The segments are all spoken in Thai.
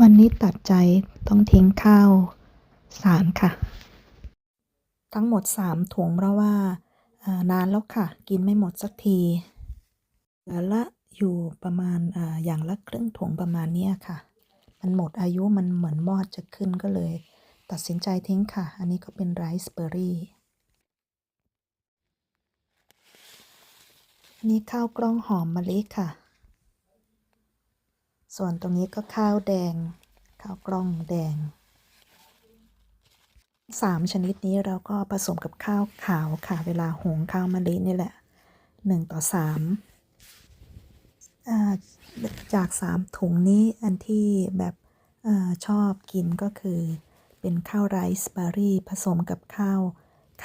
วันนี้ตัดใจต้องทิ้งข้าวสารค่ะ ทั้งหมดสามถุงเพราะว่านานแล้วค่ะ กินไม่หมดสักทีเหลือละอยู่ประมาณอาอย่างละครึ่งถุงประมาณเนี้ค่ะ มันหมดอายุมันเหมือนมอดจะขึ้นก็เลย ตัดสินใจทิ้งค่ะ อันนี้ก็เป็นไรซ์เบอร์รี่นี่ข้าวกล้องหอมมะลิค่ะ ส่วนตรงนี้ก็ข้าวแดง ข้าวกล้องแดงสามชนิดนี้เราก็ผสมกับข้าวขาวค่ะ เวลาหุงข้าวมะลินี่แหละหนึ่งต่อสามจากสามถุงนี้อันที่แบบอชอบกินก็คือ เป็นข้าวไรซ์เบอร์รี่ผสมกับข้าว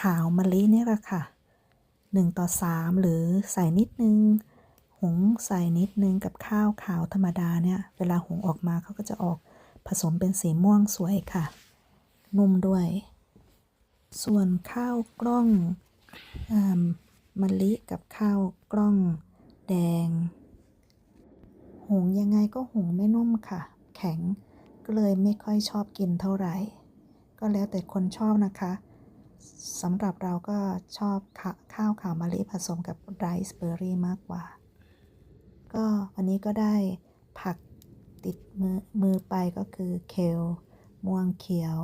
ขาวมะลินี่แหละค่ะหนึ่งต่อสามหรือใส่นิดนึง งใส่นิดนึงกับข้าวขาวธรรมดาเนี่ย เวลาหุงออกมาเขาก็จะออกผสมเป็นสีม่วงสวยค่ะ นุ่มด้วย ส่วนข้าวกล้องอมะลิกับข้าวกล้องแดง หุงยังไงก็หุงไม่นุ่มค่ะ แข็งก็เลยไม่ค่อยชอบกินเท่าไหร่ ก็แล้วแต่คนชอบนะคะสำหรับเราก็ชอบข้าข้าวขาวมะลิผสมกับไรซ์เบอร์รี่มากกว่า ก็วันนี้ก็ได้ผักติดมือมือไปก็คือเคลม่วงเขียว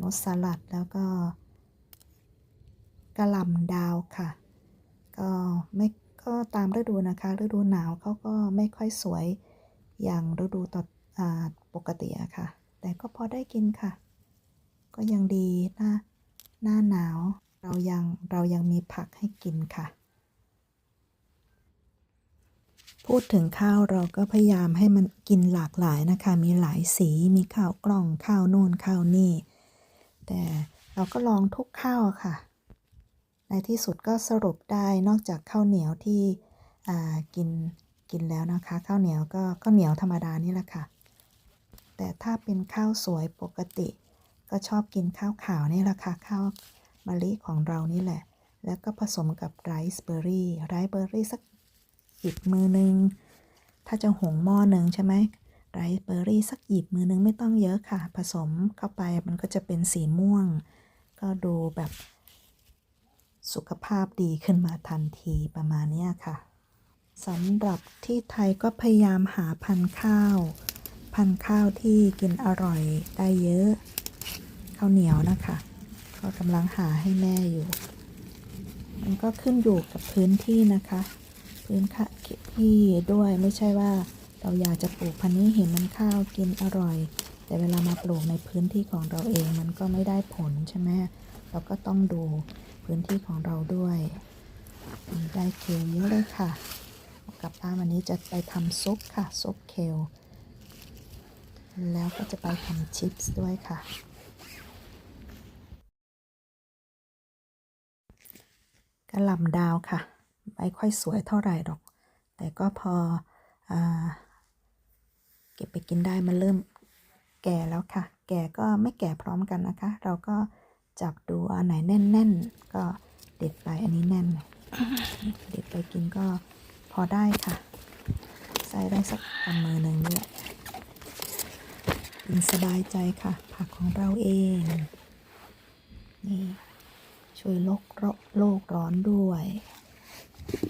นุสสลัดแล้วก็กระหล่ำดาวค่ะ ก็ไม่ก็ตามฤดูนะคะ ฤดูหนาวเขาก็ไม่ค่อยสวยอย่างฤดูต่อปกติอะค่ะ แต่ก็พอได้กินค่ะ ก็ยังดีหน้าหน้าหนาว เรายังเรายังมีผักให้กินค่ะ พูดถึงข้าวเราก็พยายามให้มันกินหลากหลายนะคะ มีหลายสีมีข้าวกล้องข้าวโน่นข้าวนี่ แต่เราก็ลองทุกข้าวค่ะ ในที่สุดก็สรุปได้นอกจากข้าวเหนียวที่กินกินแล้วนะคะ ข้าวเหนียวก็ข้าวเหนียวธรรมดานี่แหละค่ะ แต่ถ้าเป็นข้าวสวยปกติ ก็ชอบกินข้าวขาวนี่แหละค่ะข้าวมะลิของเรานี่แหละ แล้วก็ผสมกับไรซ์เบอร์รี่ไรซ์เบอร์รี่สัก หยิบมือหนึ่งถ้าจะหุงหม้อหนึ่งใช่ไหมไรซ์เบอร์รี่สักหยิบมือหนึ่งไม่ต้องเยอะค่ะ ผสมเข้าไปมันก็จะเป็นสีม่วง ก็ดูแบบสุขภาพดีขึ้นมาทันทีประมาณนี้ค่ะสำหรับที่ไทยก็พยายามหาพันธุ์ข้าว พันธุ์ข้าวที่กินอร่อยได้เยอะ ข้าวเหนียวนะคะก็กำลังหาให้แม่อยู่ มันก็ขึ้นอยู่กับพื้นที่นะคะ พื้นค่ะที่ด้วยไม่ใช่ว่าเราอยากจะปลูกพันธุ์นี้เห็นมันข้าวกินอร่อย แต่เวลามาปลูกในพื้นที่ของเราเองมันก็ไม่ได้ผลใช่ไหมเราก็ต้องดูพื้นที่ของเราด้วยได้เคลเยอะเลยค่ะกับบ้าวันนี้จะไปทำซุปค่ะซุปเคลแล้วก็จะไปทำชิปส์ด้วยค่ะ กระหล่ำดาวค่ะ ไม่ค่อยสวยเท่าไหร่หรอก แต่ก็พออเก็บไปกินได้มันเริ่มแก่แล้วค่ะ แก่ก็ไม่แก่พร้อมกันนะคะ เราก็จับดูอันไหนแน่นๆ ก็เด็ดไปอันนี้แน่น เด็ดไปกินก็พอได้ค่ะ ใส่ได้สักกำมือหนึ่งนี่แหละกินสบายใจค่ะ ผักของเราเอง นี่ ช่วยโลกโรโลกร้อนด้วย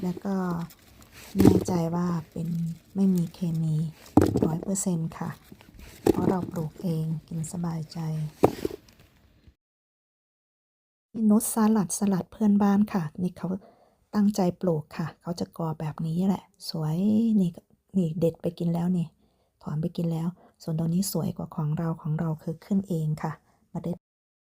แล้วก็แน่ใจว่าเป็นไม่มีเคมีร้อยเปอร์เซ็นต์ค่ะ เพราะเราปลูกเองกินสบายใจนี่นุชสลัดสลัดเพื่อนบ้านค่ะ นี่เขาตั้งใจปลูกค่ะ เขาจะกอแบบนี้แหละ สวยนี่นี่เด็ดไปกินแล้วนี่ถอนไปกินแล้ว ส่วนตรงนี้สวยกว่าของเราของเราคือขึ้นเองค่ะ